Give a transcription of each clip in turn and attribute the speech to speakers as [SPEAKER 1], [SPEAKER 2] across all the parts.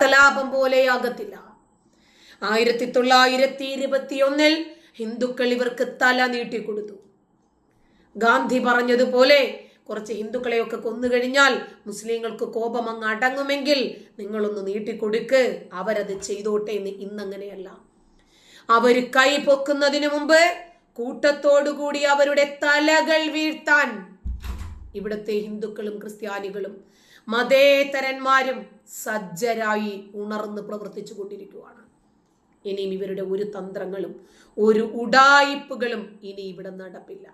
[SPEAKER 1] കലാപം പോലെയാകത്തില്ല ആയിരത്തി തൊള്ളായിരത്തി ഇരുപത്തിയൊന്നിൽ ഹിന്ദുക്കൾ ഇവർക്ക് തല നീട്ടിക്കൊടുത്തു ഗാന്ധി പറഞ്ഞതുപോലെ കുറച്ച് ഹിന്ദുക്കളെയൊക്കെ കൊന്നുകഴിഞ്ഞാൽ മുസ്ലിങ്ങൾക്ക് കോപം അങ്ങ് അടങ്ങുമെങ്കിൽ നിങ്ങളൊന്ന് നീട്ടിക്കൊടുക്ക് അവരത് ചെയ്തോട്ടെ എന്ന് ഇന്നങ്ങനെയല്ല. അവർ കൈ പൊക്കുന്നതിന് മുമ്പ് കൂട്ടത്തോടുകൂടി അവരുടെ തലകൾ വീഴ്ത്താൻ ഇവിടുത്തെ ഹിന്ദുക്കളും ക്രിസ്ത്യാനികളും മതേതരന്മാരും സജ്ജരായി ഉണർന്ന് പ്രവർത്തിച്ചു കൊണ്ടിരിക്കുകയാണ് ഇനിയും ഇവരുടെ ഒരു തന്ത്രങ്ങളും ഒരു ഉടായിപ്പുകളും ഇനി ഇവിടെ നടപ്പില്ല.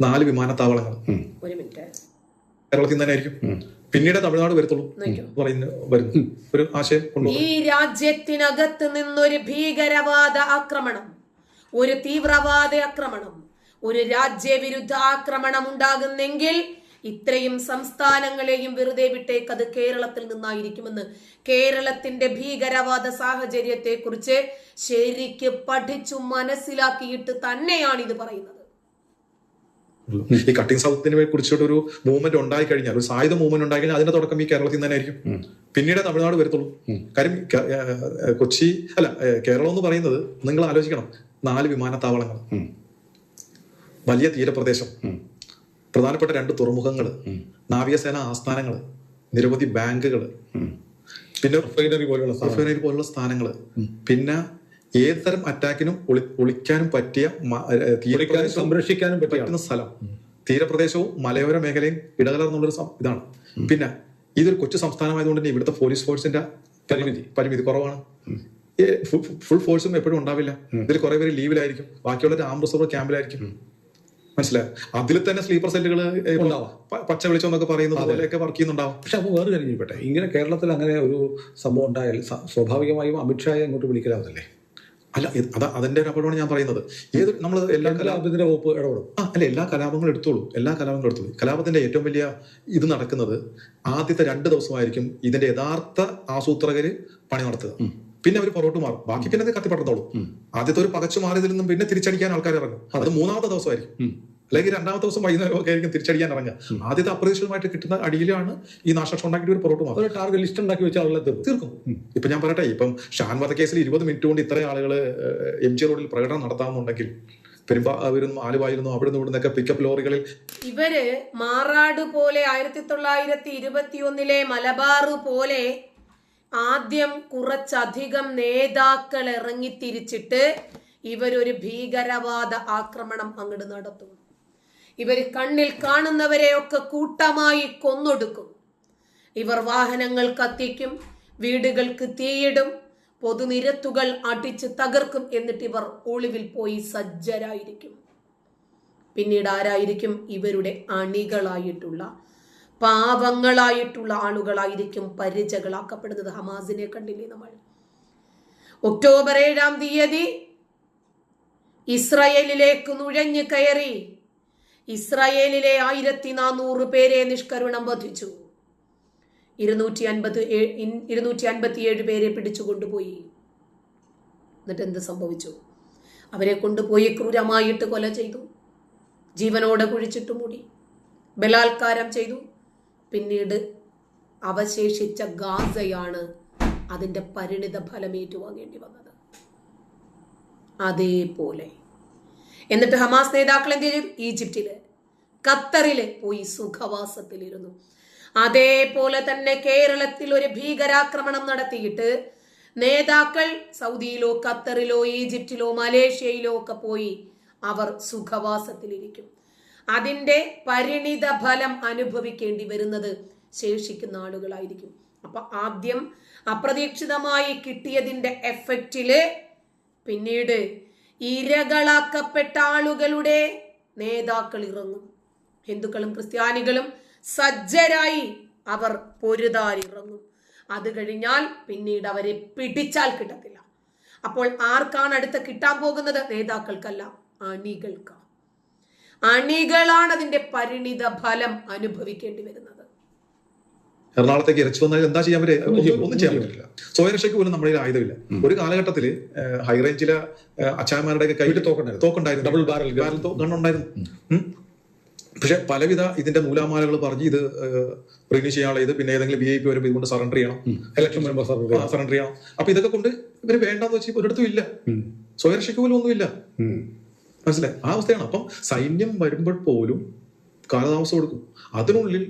[SPEAKER 2] നാല് വിമാനത്താവളങ്ങൾ.
[SPEAKER 1] ഒരു മിനിറ്റ്.
[SPEAKER 2] കേരളത്തിൽ തന്നെ ആയിരിക്കും. പിന്നീട് തമിഴ്നാട് വരത്തുള്ളൂ. വരുന്നു ഒരു ആശയം
[SPEAKER 1] ഈ രാജ്യത്തിനകത്ത് നിന്നൊരു ഭീകരവാദ ആക്രമണം ഒരു തീവ്രവാദ ആക്രമണം ഒരു രാജ്യവിരുദ്ധ ആക്രമണം ഉണ്ടാകുന്നെങ്കിൽ ഇത്രയും സംസ്ഥാനങ്ങളെയും വെറുതെ വിട്ടേക്ക് അത് കേരളത്തിൽ നിന്നായിരിക്കുമെന്ന് കേരളത്തിന്റെ ഭീകരവാദ സാഹചര്യത്തെ കുറിച്ച് ശരിക്ക് പഠിച്ചു മനസ്സിലാക്കിയിട്ട് തന്നെയാണ് ഇത് പറയുന്നത്
[SPEAKER 2] ഈ കട്ടിംഗ് സൗത്തിനെ കുറിച്ചിട്ട് ഒരു മൂവ്മെന്റ് ഉണ്ടായി കഴിഞ്ഞാൽ ഒരു സായുധ മൂവ്മെന്റ് ഉണ്ടായി കഴിഞ്ഞാൽ അതിന്റെ തുടക്കം ഈ കേരളത്തിൽ നിന്ന് തന്നെ ആയിരിക്കും. പിന്നീട് തമിഴ്നാട് വരത്തുള്ളൂ. കാര്യം കൊച്ചി അല്ല കേരളം എന്ന് പറയുന്നത് നിങ്ങൾ ആലോചിക്കണം നാല് വിമാനത്താവളങ്ങൾ. വലിയ തീരപ്രദേശം. പ്രധാനപ്പെട്ട രണ്ട് തുറമുഖങ്ങൾ നാവികസേന ആസ്ഥാനങ്ങൾ നിരവധി ബാങ്കുകൾ പിന്നെ
[SPEAKER 3] റിഫൈനറി പോലുള്ള.
[SPEAKER 2] റിഫൈനറി പോലുള്ള സ്ഥാനങ്ങൾ പിന്നെ ഏത് തരം അറ്റാക്കിനും ഒളി ഒളിക്കാനും പറ്റിയ
[SPEAKER 3] സംരക്ഷിക്കാനും
[SPEAKER 2] പറ്റുന്ന സ്ഥലം. തീരപ്രദേശവും മലയോര മേഖലയും ഇടകലർന്നുള്ളൊരു ഒരു ഇതാണ്. പിന്നെ ഇതൊരു കൊച്ചു സംസ്ഥാനമായതുകൊണ്ട് തന്നെ ഇവിടുത്തെ പോലീസ് ഫോഴ്സിന്റെ പരിമിതി. പരിമിതി കുറവാണ്. ഫുൾ ഫോഴ്സും എപ്പോഴും ഉണ്ടാവില്ല. ഇതിൽ കുറെ പേര് ലീവിലായിരിക്കും ബാക്കിയുള്ള ആം റിസർവ് ക്യാമ്പിലായിരിക്കും മനസ്സിലായോ? അതിൽ തന്നെ സ്ലീപ്പർ സെല്ലുകൾ
[SPEAKER 3] ഉണ്ടാവാം.
[SPEAKER 2] പച്ച വെളിച്ചം എന്നൊക്കെ പറയുന്നത് പോലെയൊക്കെ വർക്ക് ചെയ്യുന്നുണ്ടാവും.
[SPEAKER 3] പക്ഷെ അപ്പോൾ വേറെ കാര്യം ചെയ്യട്ടെ. ഇങ്ങനെ കേരളത്തിൽ അങ്ങനെ ഒരു സംഭവം ഉണ്ടായാൽ സ്വാഭാവികമായും അമിത്ഷായെ അങ്ങോട്ട് വിളിക്കലാവുന്നല്ലേ
[SPEAKER 2] അല്ല അതാ അതിന്റെ ഒരു അപകടമാണ് ഞാൻ പറയുന്നത്. ഏത് നമ്മൾ എല്ലാ
[SPEAKER 3] കലാപത്തിന്റെ
[SPEAKER 2] കലാ
[SPEAKER 3] വകുപ്പ് ഇടപെടും.
[SPEAKER 2] ആ അല്ല എല്ലാ കലാപങ്ങളും എടുത്തോളൂ. എല്ലാ കലാപങ്ങളും എടുത്തോളൂ. കലാപത്തിന്റെ ഏറ്റവും വലിയ ഇത് നടക്കുന്നത് ആദ്യത്തെ രണ്ട് ദിവസമായിരിക്കും ഇതിന്റെ യഥാർത്ഥ ആസൂത്രകര് പണി നടത്തുക. പിന്നെ അവർ പുറകോട്ട് മാറും. ബാക്കി പിന്നെ അത് കത്തിപ്പടർന്നോളൂ. ആദ്യത്തെ ഒരു പകച്ചു മാറിയതിൽ നിന്നും പിന്നെ തിരിച്ചടിക്കാൻ ആൾക്കാർ ഇറങ്ങും. അത്. മൂന്നാമത്തെ ദിവസമായിരിക്കും. അല്ലെങ്കിൽ രണ്ടാമത്തെ ദിവസം വൈകുന്നേരം ഒക്കെ ആയിരിക്കും തിരിച്ചടിക്കാൻ ഇറങ്ങുക. ആദ്യത്തെ അപ്രതീക്ഷിതമായിട്ട് കിട്ടുന്ന അടിയിലാണ് ഈ നാശനഷ്ടം ഉണ്ടാക്കിയിട്ട് ഒരു പുറകോട്ട് മാറും
[SPEAKER 3] ഒരു ടാർഗറ്റ് ലിസ്റ്റ് ഉണ്ടാക്കി വെച്ച ആളുകളെ തീർക്കും.
[SPEAKER 2] തീർക്കും. ഇപ്പൊ ഞാൻ പറയട്ടെ ഇപ്പം ഷാൻ വധക്കേസിൽ ഇരുപത് മിനിറ്റ് കൊണ്ട് ഇത്രയും ആളുകൾ എം ജി റോഡിൽ പ്രകടനം നടത്താമെന്നുണ്ടെങ്കിൽ പെരുമ്പാവൂരിന്നും ആലുവായിരുന്നു അവിടെ നിന്ന് ഇവിടുന്നൊക്കെ പിക്കപ്പ് ലോറികളിൽ
[SPEAKER 1] ഇവർ മാറാട് പോലെ ആയിരത്തി തൊള്ളായിരത്തി ഇരുപത്തിയൊന്നിലെ മലബാർ പോലെ ആദ്യം കുറച്ചധികം നേതാക്കൾ ഇറങ്ങിത്തിരിച്ചിട്ട് ഇവരൊരു ഭീകരവാദ ആക്രമണം അങ്ങോട്ട് നടത്തും. ഇവർ കണ്ണിൽ കാണുന്നവരെയൊക്കെ കൂട്ടമായി കൊന്നൊടുക്കും. ഇവർ വാഹനങ്ങൾ കത്തിക്കും വീടുകൾക്ക് തീയിടും പൊതുനിരത്തുകൾ അടിച്ച് തകർക്കും എന്നിട്ട് ഇവർ ഒളിവിൽ പോയി സജ്ജരായിരിക്കും. പിന്നീട് ആരായിരിക്കും ഇവരുടെ അണികളായിട്ടുള്ള പാവങ്ങളായിട്ടുള്ള ആളുകളായിരിക്കും പരിചകളാക്കപ്പെടുന്നത്. ഹമാസിനെ കണ്ടില്ലേ നമ്മൾ? ഒക്ടോബർ ഏഴാം തീയതി ഇസ്രയേലിലേക്ക് നുഴഞ്ഞു കയറി. ഇസ്രയേലിലെ ആയിരത്തി നാനൂറ് പേരെ നിഷ്കരുണം വധിച്ചു. ഇരുന്നൂറ്റി അൻപത് ഇരുന്നൂറ്റി അൻപത്തിയേഴ് പേരെ പിടിച്ചു കൊണ്ടുപോയി എന്നിട്ട് എന്ത് സംഭവിച്ചു? അവരെ കൊണ്ടുപോയി ക്രൂരമായിട്ട് കൊല ചെയ്തു. ജീവനോടെ കുഴിച്ചിട്ട് മൂടി. ബലാത്കാരം ചെയ്തു. പിന്നീട് അവശേഷിച്ച ഗാസയാണ് അതിന്റെ പരിണിത ഫലം ഏറ്റുവാങ്ങേണ്ടി വന്നത്. അതേപോലെ. എന്നിട്ട് ഹമാസ് നേതാക്കൾ എന്ത് ചെയ്തു? ഈജിപ്തിൽ ഖത്തറിൽ പോയി സുഖവാസത്തിലിരുന്നു. അതേപോലെ തന്നെ കേരളത്തിൽ ഒരു ഭീകരാക്രമണം നടത്തിയിട്ട് നേതാക്കൾ സൗദിയിലോ ഖത്തറിലോ ഈജിപ്തിലോ മലേഷ്യയിലോ ഒക്കെ പോയി അവർ സുഖവാസത്തിലിരിക്കും. അതിന്റെ പരിണിത ഫലം അനുഭവിക്കേണ്ടി വരുന്നത് ശേഷിക്കുന്ന ആളുകളായിരിക്കും. അപ്പൊ ആദ്യം അപ്രതീക്ഷിതമായി കിട്ടിയതിന്റെ എഫക്റ്റിൽ പിന്നീട് ഇരകളാക്കപ്പെട്ട ആളുകളുടെ നേതാക്കൾ ഇറങ്ങും. ഹിന്ദുക്കളും ക്രിസ്ത്യാനികളും സജ്ജരായി അവർ പൊരുതാറിറങ്ങും അത് കഴിഞ്ഞാൽ പിന്നീട് അവരെ പിടിച്ചാൽ കിട്ടത്തില്ല. അപ്പോൾ ആർക്കാണ് അടുത്ത കിട്ടാൻ പോകുന്നത്? നേതാക്കൾക്കല്ല അണികൾക്കാണ്. അണികളാണ് അതിന്റെ പരിണിത ഫലം അനുഭവിക്കേണ്ടി വരുന്നത്.
[SPEAKER 2] എറണാകുളത്തേക്ക് ഇറച്ചി വന്നാൽ എന്താ ചെയ്യാൻ പറ്റുക? ഒന്നും ചെയ്യാൻ പറ്റില്ല. സ്വയരക്ഷയ്ക്ക് പോലും നമ്മുടെ ആയുധമില്ല. ഒരു കാലഘട്ടത്തിൽ ഹൈറേഞ്ചിലെ അച്ചായന്മാരുടെ കയ്യിൽ
[SPEAKER 3] കൈയിട്ട് തോക്കുണ്ടായിരുന്നു.
[SPEAKER 2] തോക്കുണ്ടായിരുന്നു.
[SPEAKER 3] Double barrel.
[SPEAKER 2] ബാരൽ ഗണ്ണുണ്ടായിരുന്നു. പക്ഷെ പലവിധ ഇതിന്റെ നൂലാമാലകൾ പറഞ്ഞ് ഇത് റിന്യൂ ചെയ്യാനുള്ള ഇത് പിന്നെ ഏതെങ്കിലും വി ഐ പി വരുമ്പോൾ ഇതുകൊണ്ട് സറണ്ടർ ചെയ്യണം.
[SPEAKER 3] ഇലക്ഷൻ വരുമ്പോൾ സാർ
[SPEAKER 2] സറണ്ടർ ചെയ്യണം. അപ്പൊ ഇതൊക്കെ കൊണ്ട് ഇവർ വേണ്ടെന്ന് വെച്ച് ഒരിടത്തും ഇല്ല. സ്വയരക്ഷയ്ക്ക് പോലും ഒന്നുമില്ല. മനസ്സിലായി? ആ അവസ്ഥയാണ്. അപ്പം സൈന്യം വരുമ്പോൾ പോലും കാലതാമസം കൊടുക്കും അതിനുള്ളിൽ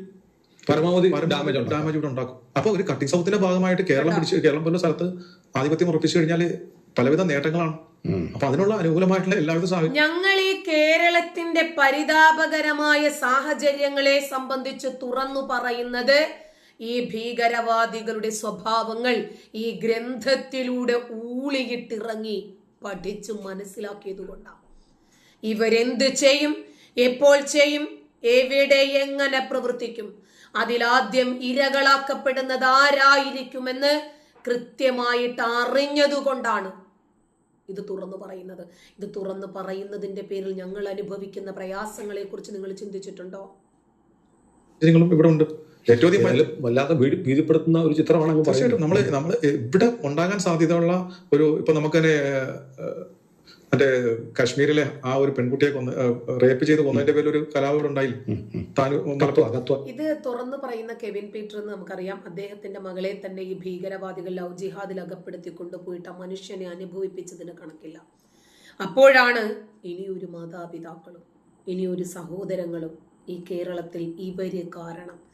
[SPEAKER 3] പരമാവധി ഡാമേജ്
[SPEAKER 2] ഡാമേജ് ഇവിടെ ഉണ്ടാക്കും. അപ്പൊ ഒരു കട്ടിംഗ് സൗത്തിന്റെ ഭാഗമായിട്ട് കേരളം പിടിച്ച് കേരളം പോലുള്ള സ്ഥലത്ത് ആധിപത്യം ഉറപ്പിച്ചു കഴിഞ്ഞാൽ പലവിധ നേട്ടങ്ങളാണ്. അപ്പൊ അതിനുള്ള അനുകൂലമായിട്ടുള്ള എല്ലാവിധ സാഹചര്യം
[SPEAKER 1] ഞങ്ങൾ ഈ കേരളത്തിന്റെ പരിതാപകരമായ സാഹചര്യങ്ങളെ സംബന്ധിച്ച് തുറന്നു പറയുന്നത് ഈ ഭീകരവാദികളുടെ സ്വഭാവങ്ങൾ ഈ ഗ്രന്ഥത്തിലൂടെ ഊളിയിട്ടിറങ്ങി പഠിച്ചു മനസ്സിലാക്കിയത് കൊണ്ടാണ്. ഇവരെന്ത് ചെയ്യും? എപ്പോൾ ചെയ്യും? എവിടെ എങ്ങനെ പ്രവർത്തിക്കും? അതിലാദ്യം ഇരകളാക്കപ്പെടുന്നത് ആരായിരിക്കുമെന്ന് കൃത്യമായിട്ട് അറിഞ്ഞതുകൊണ്ടാണ് ഇത് തുറന്നു പറയുന്നത്. ഇത് തുറന്നു പറയുന്നതിന്റെ പേരിൽ ഞങ്ങൾ അനുഭവിക്കുന്ന പ്രയാസങ്ങളെ കുറിച്ച് നിങ്ങൾ ചിന്തിച്ചിട്ടുണ്ടോ?
[SPEAKER 2] ഇവിടെ ഉണ്ട്.
[SPEAKER 3] വല്ലാതെ ഭീതിപ്പെടുത്തുന്ന ഒരു ചിത്രമാണ്
[SPEAKER 2] തീർച്ചയായിട്ടും. നമ്മൾ നമ്മൾ ഇവിടെ ഉണ്ടാകാൻ സാധ്യതയുള്ള ഒരു ഇപ്പൊ നമുക്ക് തന്നെ മറ്റേ കാശ്മീരിലെ ആ ഒരു പെൺകുട്ടിയെ കൊന്ന് റേപ്പ് ചെയ്ത് കൊന്നതിന്റെ പേരിൽ ഒരു കലാപം ഉണ്ടായില്ല?
[SPEAKER 1] ഇത് തുറന്നു പറയുന്ന കെവിൻ പീറ്റർ എന്ന് നമുക്കറിയാം. അദ്ദേഹത്തിന്റെ മകളെ തന്നെ ഈ ഭീകരവാദികൾ ലവ് ജിഹാദിൽ അകപ്പെടുത്തി കൊണ്ടുപോയിട്ട് ആ മനുഷ്യനെ അനുഭവിപ്പിച്ചതിന് കണക്കില്ല. അപ്പോഴാണ് ഇനിയൊരു മാതാപിതാക്കളും ഇനിയൊരു സഹോദരങ്ങളും ഈ കേരളത്തിൽ ഇവർ കാരണം.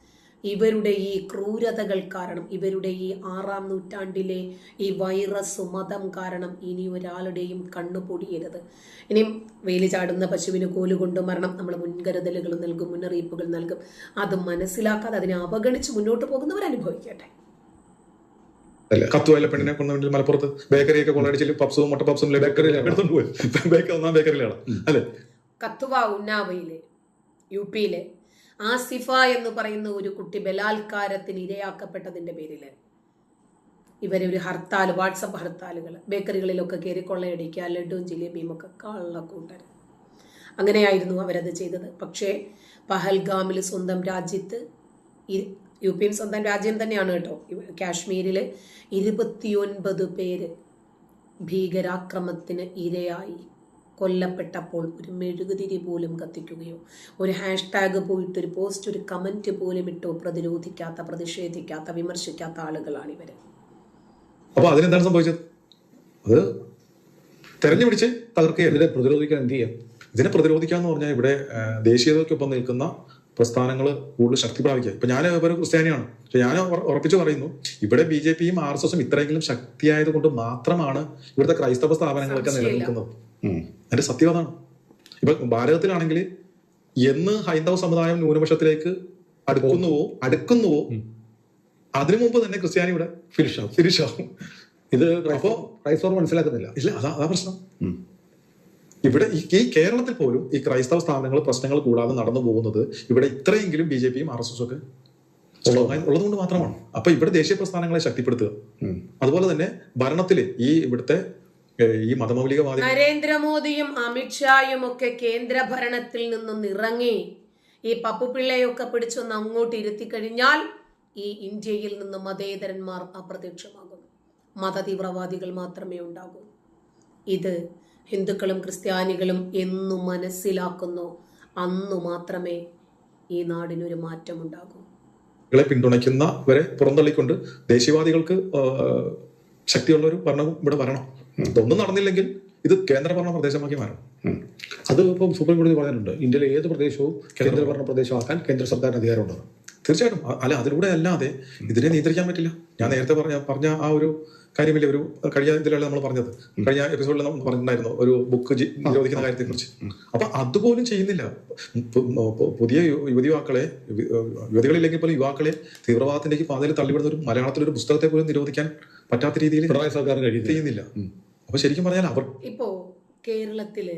[SPEAKER 1] ഇവരുടെ ഈ ക്രൂരതകൾ കാരണം ഇവരുടെ ഈ ആറാം നൂറ്റാണ്ടിലെ ഈ വൈറസ് മതം കാരണം ഇനി ഒരാളുടെയും കണ്ണു പൊടിയരുത്. ഇനിയും വെയിൽ ചാടുന്ന പശുവിന് കോലുകൊണ്ട് മരണം നമ്മൾ മുൻകരുതലുകൾ നൽകും മുന്നറിയിപ്പുകൾ നൽകും. അത് മനസ്സിലാക്കാതെ അതിനെ അവഗണിച്ച് മുന്നോട്ട് പോകുന്നവർ അനുഭവിക്കട്ടെ.
[SPEAKER 2] കത്തുവല്ല പെണ്ണിനെ കൊണ്ടുവന്നിൽ മലപ്പുറത്ത് ബേക്കറിയൊക്കെ കൊള്ളടിച്ചിൽ പപ്സും മുട്ട പപ്സും ബേക്കറിയിലാണ്. എടുത്തോണ്ട് പോയി. ബേക്കറി ഒന്നാം ബേക്കറിയിലാണ്. അല്ലെ?
[SPEAKER 1] കത്തുവ ഉന്നാവയിലെ യു പിയിലെ ആസിഫ എന്ന് പറയുന്ന ഒരു കുട്ടി ബലാത്കാരത്തിന് ഇരയാക്കപ്പെട്ടതിന്റെ പേരിൽ ഇവരെ ഒരു ഹർത്താൽ വാട്സപ്പ് ഹർത്താലുകൾ ബേക്കറികളിലൊക്കെ കയറി കൊള്ളയടിക്കുക ലഡുവും ജിലേബിയും ഒക്കെ കള്ളക്കൂട്ടർ അങ്ങനെയായിരുന്നു അവരത് ചെയ്തത്. പക്ഷേ പഹൽഗാമിൽ സ്വന്തം രാജ്യത്ത് യു പിയും സ്വന്തം രാജ്യം തന്നെയാണ് കേട്ടോ. കാശ്മീരിൽ ഇരുപത്തിയൊൻപത് പേര് ഭീകരാക്രമത്തിന് ഇരയായി. കൊല്ലപ്പെട്ടപ്പോൾ ഒരു മെഴുകുതിരി പോലും കത്തിക്കുകയോ ഒരു ഹാഷ്ടാഗ് പോയിട്ട് ഒരു പോസ്റ്റ് ഒരു കമന്റ് പോലും ഇട്ടോ പ്രതിരോധിക്കാത്ത പ്രതിഷേധിക്കാത്ത വിമർശിക്കാത്ത ആളുകളാണ് ഇവർ.
[SPEAKER 2] അപ്പൊ അതിനെന്താണ് സംഭവിച്ചത്? അത് തെരഞ്ഞു പിടിച്ച് തകർക്കുക
[SPEAKER 3] ഇതിനെ പ്രതിരോധിക്കാൻ എന്ത് ചെയ്യാം?
[SPEAKER 2] ഇതിനെ പ്രതിരോധിക്കുക എന്ന് പറഞ്ഞാൽ ഇവിടെ ദേശീയതയ്ക്കൊപ്പം നിൽക്കുന്ന പ്രസ്ഥാനങ്ങൾ കൂടുതൽ ശക്തി പ്രാപിക്കുക. ഇപ്പൊ ഞാൻ ഒരു ക്രിസ്ത്യാനിയാണ്. പക്ഷെ ഞാൻ ഉറ- ഉറപ്പിച്ചു പറയുന്നു ഇവിടെ ബി ജെ പിയും ആർ എസ് എസും ഇത്രയെങ്കിലും ശക്തിയായത് കൊണ്ട് മാത്രമാണ് ഇവിടുത്തെ ക്രൈസ്തവ സ്ഥാപനങ്ങളൊക്കെ നിലനിൽക്കുന്നത്. അതിന്റെ സത്യം അതാണ്. ഇപ്പൊ ഭാരതത്തിലാണെങ്കിൽ എന്ന് ഹൈന്ദവ സമുദായം ന്യൂനപക്ഷത്തിലേക്ക് അടുക്കുന്നുവോ അടുക്കുന്നുവോ അതിനു മുമ്പ് തന്നെ ക്രിസ്ത്യാനി ഇവിടെ
[SPEAKER 3] ഫിനിഷ് ആവും
[SPEAKER 2] ഫിനിഷ് ആവും
[SPEAKER 3] ഇത് അപ്പോ ക്രൈസ്തവർ മനസ്സിലാക്കുന്നില്ല.
[SPEAKER 2] ഇല്ല അതാ അതാ പ്രശ്നം. ഇവിടെ ഈ കേരളത്തിൽ പോലും ഈ ക്രൈസ്തവ സ്ഥാപനങ്ങൾ പ്രശ്നങ്ങൾ കൂടാതെ നടന്നു പോകുന്നത് ഇവിടെ ഇത്രയെങ്കിലും ബി ജെ പിയും ആർ എസ് എസും ഒക്കെ ഉള്ളതുകൊണ്ട് മാത്രമാണ്. അപ്പൊ ഇവിടെ ദേശീയ പ്രസ്ഥാനങ്ങളെ ശക്തിപ്പെടുത്തുക. അതുപോലെ തന്നെ ഭരണത്തിൽ ഈ ഇവിടുത്തെ ഈ മതമൗലികവാദി
[SPEAKER 1] നരേന്ദ്രമോദിയും അമിത്ഷായും ഒക്കെ കേന്ദ്ര ഭരണത്തിൽ നിന്നും ഇറങ്ങി ഈ പപ്പുപിള്ളയൊക്കെ പിടിച്ചൊന്ന് അങ്ങോട്ട് ഇരുത്തി കഴിഞ്ഞാൽ ഈ ഇന്ത്യയിൽ നിന്ന് മതേതരന്മാർ അപ്രത്യക്ഷമാകും. മതതീവ്രവാദികൾ മാത്രമേ ഉണ്ടാകൂ. ഇത് ഹിന്ദുക്കളും ക്രിസ്ത്യാനികളും എന്നു മനസ്സിലാക്കുന്നു. അന്നു മാത്രമേ ഈ നാടിനൊരു മാറ്റമുണ്ടാകൂ.
[SPEAKER 2] പിന്തുണയ്ക്കുന്നവരെ പുറന്തള്ളിക്കൊണ്ട് ദേശീയവാദികൾക്ക് ശക്തിയുള്ള ഒരു ഭരണവും ഇവിടെ വരണം. ഇതൊന്നും നടന്നില്ലെങ്കിൽ ഇത് കേന്ദ്രഭരണ പ്രദേശമാക്കി മാറും.
[SPEAKER 3] അത് ഇപ്പം സുപ്രീം കോടതി പറഞ്ഞിട്ടുണ്ട് ഇന്ത്യയിലെ ഏത് പ്രദേശവും കേന്ദ്രഭരണ. പ്രദേശമാക്കാൻ കേന്ദ്ര സർക്കാരിന് അധികാരമുണ്ട്.
[SPEAKER 2] തീർച്ചയായിട്ടും. അല്ല അതിലൂടെ അല്ലാതെ ഇതിനെ നിയന്ത്രിക്കാൻ പറ്റില്ല. ഞാൻ നേരത്തെ പറഞ്ഞ പറഞ്ഞ ആ ഒരു കാര്യമില്ല ഒരു കഴിഞ്ഞ ഇതിലല്ല നമ്മൾ പറഞ്ഞത്. കഴിഞ്ഞ എപ്പിസോഡിൽ നമ്മൾ പറഞ്ഞിട്ടുണ്ടായിരുന്നു ഒരു ബുക്ക് നിരോധിക്കുന്ന കാര്യത്തെ കുറിച്ച് അപ്പൊ അതുപോലും ചെയ്യുന്നില്ല. പുതിയ യുവതി യുവാക്കളെ യുവതികളില്ലെങ്കിൽ പോലും യുവാക്കളെ തീവ്രവാദത്തിലേക്ക് പാതയിൽ തള്ളിവിടുന്ന ഒരു മലയാളത്തിലൊരു പുസ്തകത്തെ പോലും നിരോധിക്കാൻ പറ്റാത്ത രീതിയിൽ
[SPEAKER 3] പിണറായി സർക്കാർ കഴിയുന്നില്ല.
[SPEAKER 2] ചെയ്യുന്നില്ല. അപ്പൊ ശരിക്കും പറഞ്ഞാൽ അവർ
[SPEAKER 1] ഇപ്പോ കേരളത്തിൽ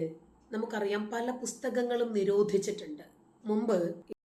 [SPEAKER 1] നമുക്കറിയാം പല പുസ്തകങ്ങളും നിരോധിച്ചിട്ടുണ്ട്. മുമ്പ്